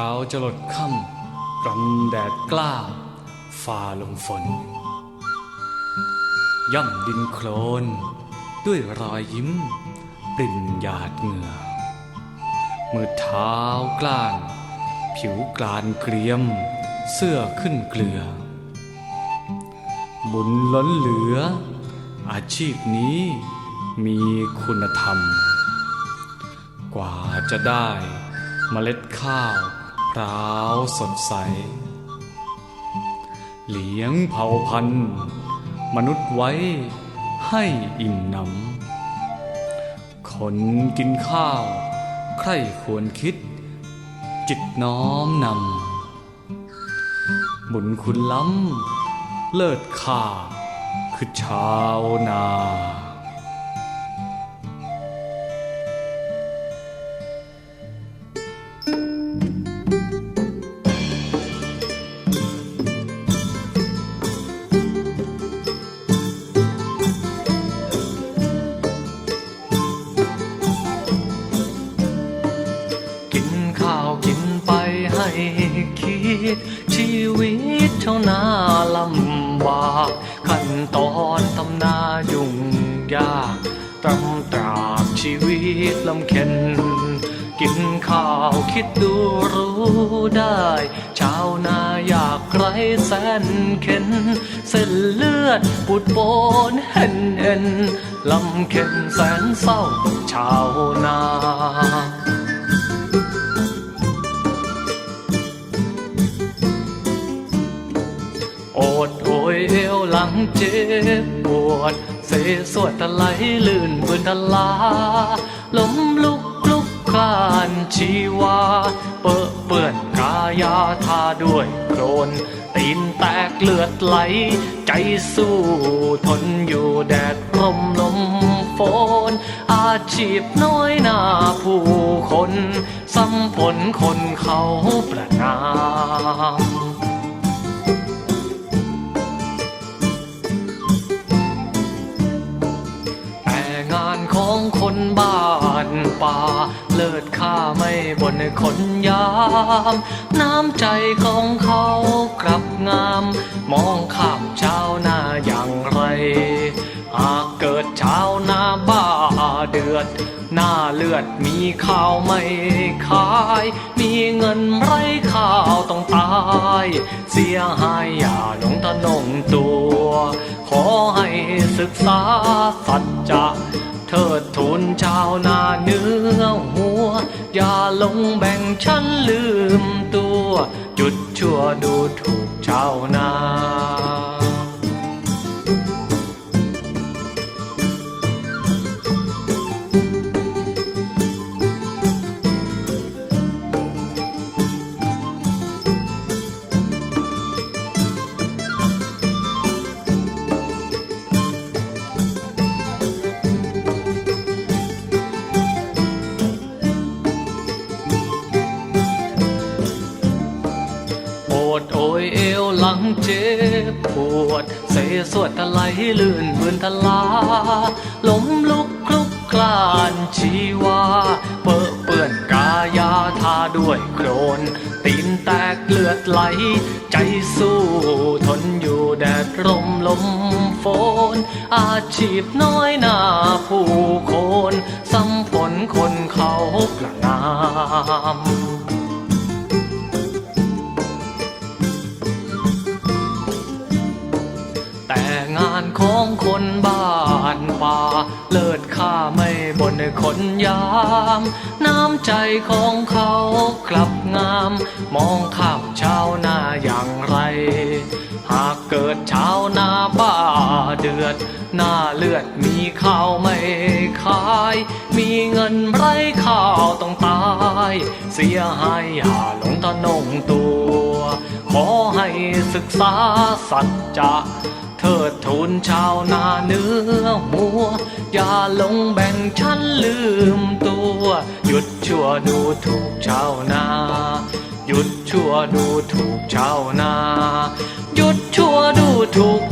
ช้าจะหลดค่ำรำแดดกล้าฝ่าลมฝน ย่ำดินโคลน ด้วยรอยยิ้ม ปริ่นหยาดเหงื่อ มือเท้ากล้าน ผิวกลานเกรียม เสื้อขึ้นเกลือ บุญล้นเหลือ อาชีพนี้มีคุณธรรม กว่าจะได้เมล็ดข้าว พร้าวสดใส เลี้ยงเผ่าพันธุ์ มนุษย์ไว้ให้อิ่มหนำ คนกินข้าว ใครควรคิด จิตน้อมนำ บุญคุณล้ำ เลิศค่าคือชาวนา คิดชีวิตเท่านาลำบากขั้นตอนทำนายุ่งยากตำตราบชีวิตลำเค็นกินข้าวคิดดูรู้ได้ ชาวนาอยากไรแสนเข็น เส้นเลือดปุดโปนเห็นเห็นลำเค็นแสนเศร้าชาว วด เสสวดทะไหลลื่นบืนทะลาล้มลุกลุกคลานชีวา เปอเปื้อนกายาทาด้วยโครนตีนแตกเลือดไหล ใจสู้ทนอยู่แดดร่มลมฝนอาชีพน้อยหน้าผู้คนซ้ำผลคนเขาประนาม คนบ้านป่า เลิศค่าไม่บนคนยาม น้ำใจของเขากลับงาม มองข้ามชาวนาอย่างไร หากเกิดชาวนาบ้าเดือด หน้าเลือดมีข้าวไม่ขาย มีเงินไรข้าวต้องตาย เสียหายอย่าหลงทะนงตัว ขอให้ศึกษาสัจจะ เทิดทูนชาวนาเนื้อหัว อย่าลงแบ่งฉันลืมตัว จุดชั่วดูถูกชาวนา ดโอยเอวหลังเจ็บปวด เสสวดทะไหลลื่นบืนทะลาล้มลุกคลุกคลานชีวา เปอะเปื้อนกายาทาด้วยโครน ตีนแตกเลือดไหล ใจสู้ทนอยู่แดดร่มลมฝน อาชีพน้อยหน้าผู้คนซ้ำผลคนเขาประนาม แต่งานของคนบ้านป่า เลิศค่าไม่บนคนยาม น้ำใจของเขากลับงาม มองข้ามชาวนาอย่างไร หากเกิดชาวนาบ้าเดือด หน้าเลือดมีข้าวไม่ขาย มีเงินไรข้าวต้องตาย เสียหายอย่าหลงทะนงตัว ขอให้ศึกษาสัจจะ ทิดทูนชาวนาเนื้อหัว อย่าลงแบ่งฉันลืมตัว หยุดชั่วดูถูกชาวนา หยุดชั่วดูถูกชาวนา หยุดชั่วดูถูก